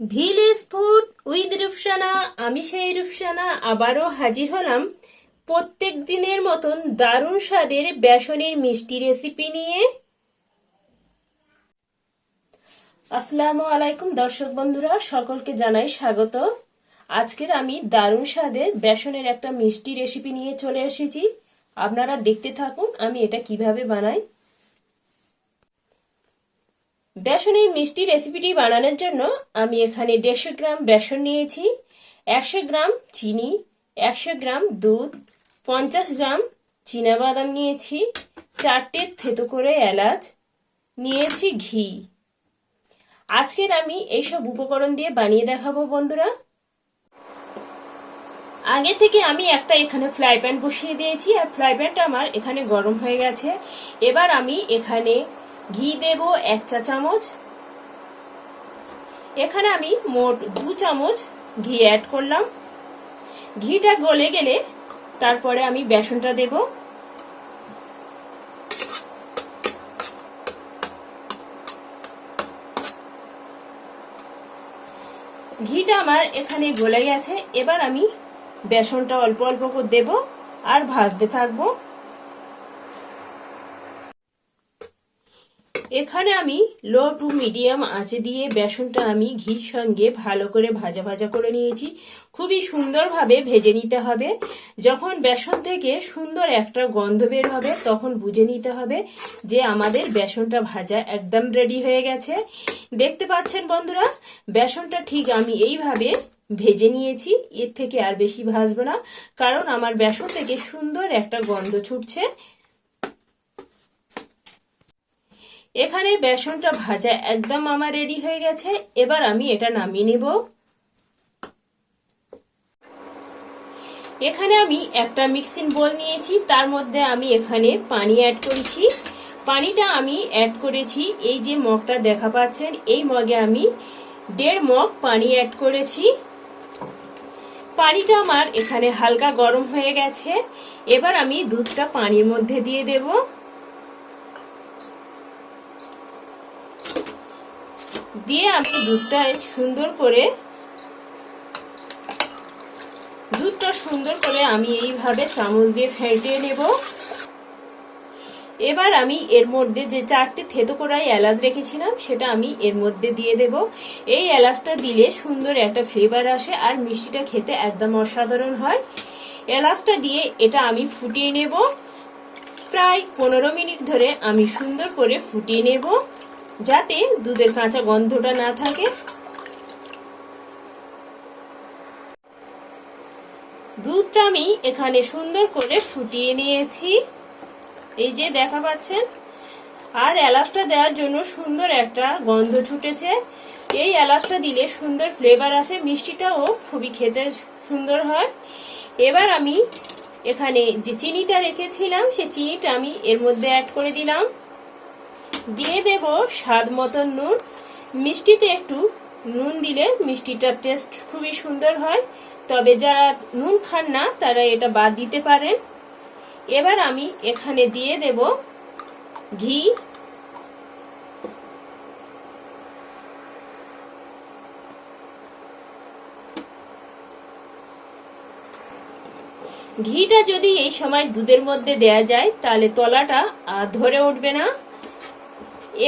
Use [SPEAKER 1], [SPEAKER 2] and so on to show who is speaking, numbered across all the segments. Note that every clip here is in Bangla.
[SPEAKER 1] ভিলেজ ফুড উইথ রূপসানা আমি সেই রূপসানা, আবারও হাজির হলাম প্রত্যেক দিনের মতন দারুণ স্বাদের বেসনের মিষ্টি রেসিপি নিয়ে। আসসালামু আলাইকুম দর্শক বন্ধুরা, সকলকে জানাই স্বাগত। আজকের আমি দারুণ স্বাদের বেসনের একটা মিষ্টি রেসিপি নিয়ে চলে এসেছি। আপনারা দেখতে থাকুন আমি এটা কীভাবে বানাই। বেসনের মিষ্টি রেসিপিটি বানানোর জন্য আমি এখানে দেড়শো গ্রাম বেসন নিয়েছি, একশো গ্রাম চিনি, একশো গ্রাম দুধ, পঞ্চাশ গ্রাম বাদাম নিয়েছি, চারটে থেতো করে এলাচ, নিয়েছি ঘি। আজকের আমি এইসব উপকরণ দিয়ে বানিয়ে দেখাবো বন্ধুরা। আগে থেকে আমি একটা এখানে ফ্রাই প্যান বসিয়ে দিয়েছি, আর ফ্রাই প্যানটা আমার এখানে গরম হয়ে গেছে। এবার আমি এখানে ঘি দেব এক চা চামচ। এখানে আমি মোট দু চামচ ঘি অ্যাড করলাম। ঘিটা গলে গেলে তারপরে আমি বেসনটা দেব। ঘিটা আমার এখানে গলে গেছে এবার আমি বেসনটা অল্প অল্প করে দেব আর ভাজতে থাকব। এখানে আমি লো টু মিডিয়াম আঁচে দিয়ে বেসনটা আমি ঘির সঙ্গে ভালো করে ভাজা ভাজা করে নিয়েছি। খুবই সুন্দরভাবে ভেজে নিতে হবে। যখন বেসন থেকে সুন্দর একটা গন্ধ বের হবে, তখন বুঝে নিতে হবে যে আমাদের বেসনটা ভাজা একদম রেডি হয়ে গেছে। দেখতে পাচ্ছেন বন্ধুরা, বেসনটা ঠিক আমি এইভাবে ভেজে নিয়েছি। এর থেকে আর বেশি ভাজবো না, কারণ আমার বেসন থেকে সুন্দর একটা গন্ধ ছুটছে। এখানে বেসনটা ভাজা একদম আমার রেডি হয়ে গেছে। এবার আমি এটা নামিয়ে নেব। এখানে আমি একটা মিক্সিং বোল নিয়েছি, তার মধ্যে আমি এখানে পানি অ্যাড করেছি। পানিটা আমি অ্যাড করেছি, এই যে মগটা দেখা পাচ্ছেন, এই মগে আমি দেড় মগ পানি অ্যাড করেছি। পানিটা আমার এখানে হালকা গরম হয়ে গেছে। এবার আমি দুধটা পানির মধ্যে দিয়ে দেবো। দিয়ে আমি দুধটা সুন্দর করে, দুধটা সুন্দর করে আমি এইভাবে চামচ দিয়ে ফেটিয়ে নেব। এবার আমি এর মধ্যে যে চারটে থেতো করাই এলাচ রেখেছিলাম, সেটা আমি এর মধ্যে দিয়ে দেব। এই এলাচটা দিলে সুন্দর একটা ফ্লেভার আসে আর মিষ্টিটা খেতে একদম অসাধারণ হয়। এলাচটা দিয়ে এটা আমি ফুটিয়ে নেব। প্রায় পনেরো মিনিট ধরে আমি সুন্দর করে ফুটিয়ে নেব। যাতে দুধের কাঁচা গন্ধটা না থাকে। দুধটা আমি এখানে সুন্দর করে ফুটিয়ে নিয়েছি। এই যে দেখা পাচ্ছেন? আর এলাচটা দেওয়ার জন্য সুন্দর একটা গন্ধ ছুটেছে। এই এলাচটা দিলে সুন্দর ফ্লেভার আসে, মিষ্টিটাও খুবই খেতে সুন্দর হয়। এবার আমি এখানে যে চিনিটা রেখেছিলাম সে চিনিটা আমি এর মধ্যে অ্যাড করে দিলাম। দিয়ে দেব স্বাদ মতন নুন। মিষ্টিতে একটু নুন দিলে মিষ্টিটার টেস্ট খুবই সুন্দর হয়। তবে যারা নুন খান না, তারা এটা বাদ দিতে পারেন। এবার আমি এখানে দিয়ে দেব ঘি। ঘিটা যদি এই সময় দুধের মধ্যে দেয়া যায়, তাহলে তলাটা ধরে উঠবে না।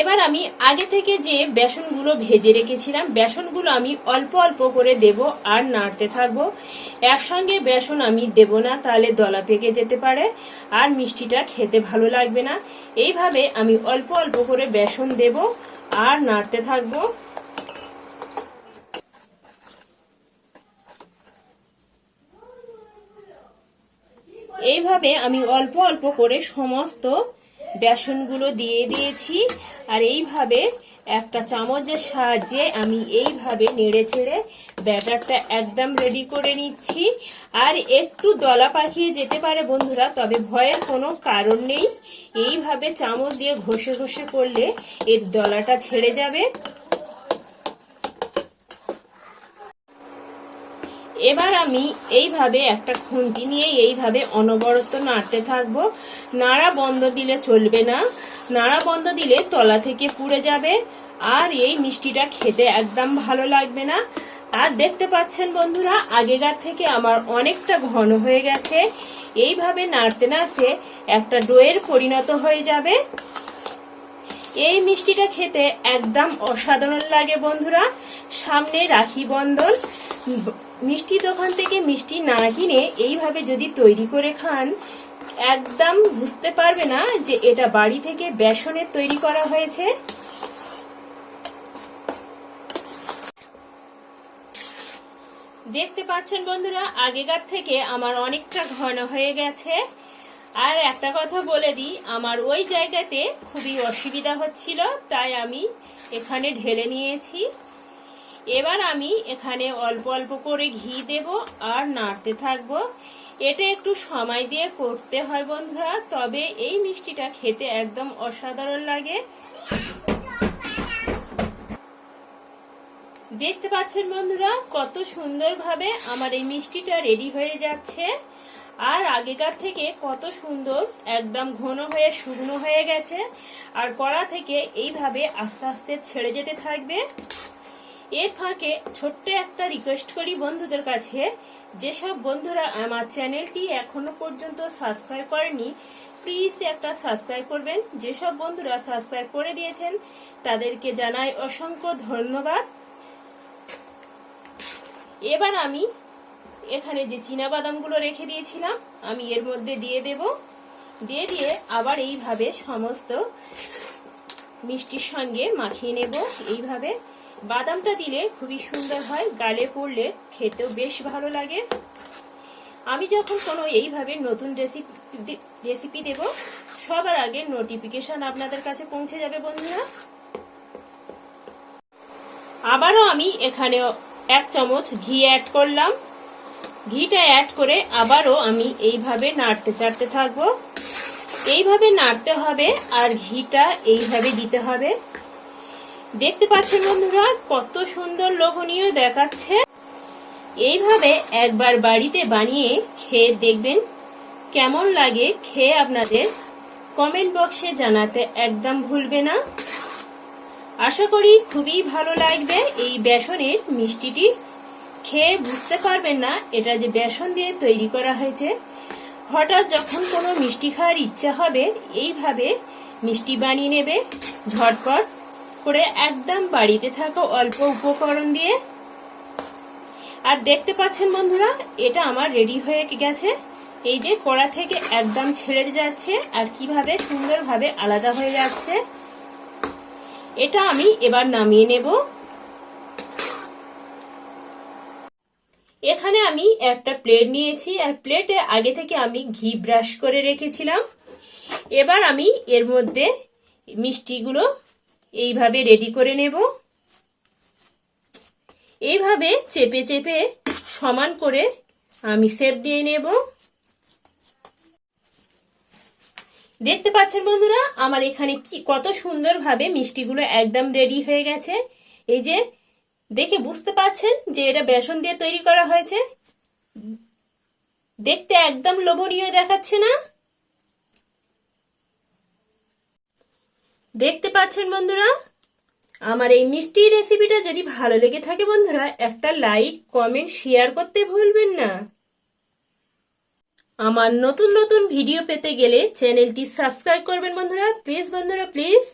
[SPEAKER 1] এবার আমি আগে থেকে যে বেসনগুলো ভেজে রেখেছিলাম, বেসনগুলো আমি অল্প অল্প করে দেব আর নাড়তে থাকব। একসঙ্গে বেসন আমি দেব না, তাহলে দলা পেকে যেতে পারে আর মিষ্টিটা খেতে ভালো লাগবে না। এইভাবে আমি অল্প অল্প করে বেসন দেব আর নাড়তে থাকব। এইভাবে আমি অল্প অল্প করে সমস্ত বেসনগুলো দিয়ে দিয়েছি। আর এইভাবে একটা চামচের সাহায্যে আমি এইভাবে নেড়ে ছেড়ে ব্যাটারটা একদম রেডি করে নিচ্ছি। আর একটু দলা পাকিয়ে যেতে পারে বন্ধুরা, তবে ভয়ের কোনো কারণ নেই। এইভাবে চামচ দিয়ে ঘষে ঘষে করলে এর দলাটা ছেড়ে যাবে। এবার আমি এইভাবে একটা খুন্তি নিয়ে এইভাবে অনবরত নাড়তে থাকব। নাড়া বন্ধ দিলে চলবে না। নাড়া বন্ধ দিলে তলা থেকে পুড়ে যাবে। আর এই মিষ্টিটা খেতে একদম ভালো লাগবে না। আর দেখতে পাচ্ছেন বন্ধুরা, আগেকার থেকে আমার অনেকটা ঘন হয়ে গেছে। এইভাবে নাড়তে নাড়তে একটা ডোয়ের পরিণত হয়ে যাবে। এই মিষ্টিটা খেতে একদম অসাধারণ লাগে বন্ধুরা। সামনে রাখি বন্ধন। মিষ্টি দোকান থেকে মিষ্টি না কিনে এইভাবে যদি তৈরি করে খান একদম বুঝতে পারবে না যে এটা বাড়ি থেকে বেসনের তৈরি করা হয়েছে। দেখতে পাচ্ছেন বন্ধুরা, আগেকার থেকে আমার অনেকটা ঘন হয়ে গেছে। আর একটা কথা বলে দিই, আমার ওই জায়গাতে খুবই অসুবিধা হচ্ছিল, তাই আমি এখানে ঢেলে নিয়েছি। এবার আমি এখানে অল্প অল্প করে ঘি দেব আর নাড়তে থাকব। এটা একটু সময় দিয়ে করতে হয় বন্ধুরা, তবে এই মিষ্টিটা খেতে একদম অসাধারণ লাগে। দেখতে পাচ্ছেন বন্ধুরা, কত সুন্দরভাবে আমার এই মিষ্টিটা রেডি হয়ে যাচ্ছে। আর আগেকার থেকে কত সুন্দর, একদম ঘন হয়ে শুকনো হয়ে গেছে। আর কড়া থেকে এইভাবে আস্তে আস্তে ছেড়ে যেতে থাকবে। এর ফাঁকে ছোট্ট একটা রিকোয়েস্ট করি বন্ধুদের কাছে। যেসব বন্ধুরা আমার চ্যানেলটি এখনও পর্যন্ত সাবস্ক্রাইব করেনি প্লিজ একটা সাবস্ক্রাইব করবেন। যেসব বন্ধুরা সাবস্ক্রাইব করে দিয়েছেন, তাদেরকে জানাই অসংখ্য ধন্যবাদ। এবার আমি এখানে যে বাদামগুলো রেখে দিয়েছিলাম, আমি এর মধ্যে দিয়ে দেব। দিয়ে দিয়ে আবার এইভাবে সমস্ত মিষ্টির সঙ্গে মাখিয়ে নেব। এইভাবে বাদামটা দিলে খুবই সুন্দর হয়, গালে পড়লে খেতেও বেশ ভালো লাগে। আমি যখন কোনো এইভাবে নতুন রেসিপি রেসিপি দেব, সবার আগে নোটিফিকেশন আপনাদের কাছে পৌঁছে যাবে বন্ধুরা। আবারও আমি এখানে এক চামচ ঘি অ্যাড করলাম। ঘিটা অ্যাড করে আবারও আমি এইভাবে নাড়তে চাড়তে থাকব। এইভাবে নাড়তে হবে আর ঘিটা এইভাবে দিতে হবে। দেখতে পাচ্ছেন বন্ধুরা, কত সুন্দর লোভনীয় দেখাচ্ছে। এইভাবে একবার বাড়িতে বানিয়ে খেয়ে দেখবেন কেমন লাগে খেয়ে আপনাদের কমেন্ট বক্সে জানাতে একদম ভুলবে না। আশা করি খুবই ভালো লাগবে এই বেসনের মিষ্টিটি। খেয়ে বুঝতে পারবেন না এটা যে বেসন দিয়ে তৈরি করা হয়েছে। হঠাৎ যখন কোনো মিষ্টি খাওয়ার ইচ্ছা হবে, এইভাবে মিষ্টি বানিয়ে নেবে ঝটপট। করে একদম বাড়িতে থাকা অল্প উপকরণ দিয়ে। আর দেখতে পাচ্ছেন বন্ধুরা, এটা আমার রেডি হয়ে গেছে। এই যে কড়া থেকে একদম ছেড়ে যাচ্ছে আর কীভাবে সুন্দরভাবে আলাদা হয়ে যাচ্ছে। এটা আমি এবার নামিয়ে নেব। এখানে আমি একটা প্লেট নিয়েছি। আর প্লেটে আগে থেকে আমি ঘি ব্রাশ করে রেখেছিলাম। এবার আমি এর মধ্যে মিষ্টিগুলো এইভাবে রেডি করে নেব। এইভাবে চেপে চেপে সমান করে আমি সেপ দিয়ে নেব। দেখতে পাচ্ছেন বন্ধুরা, আমার এখানে কি, কত সুন্দরভাবে মিষ্টিগুলো একদম রেডি হয়ে গেছে। এই যে, দেখে বুঝতে পাচ্ছেন যে এটা বেসন দিয়ে তৈরি করা হয়েছে। দেখতে একদম লোভনীয় দেখাচ্ছে না। দেখতে পাচ্ছেন বন্ধুরা? আমার এই মিষ্টি রেসিপিটা যদি ভালো লেগে থাকে বন্ধুরা, একটা লাইক কমেন্ট শেয়ার করতে ভুলবেন না। আমার নতুন নতুন ভিডিও পেতে গেলে চ্যানেলটি সাবস্ক্রাইব করবেন বন্ধুরা। প্লিজ বন্ধুরা প্লিজ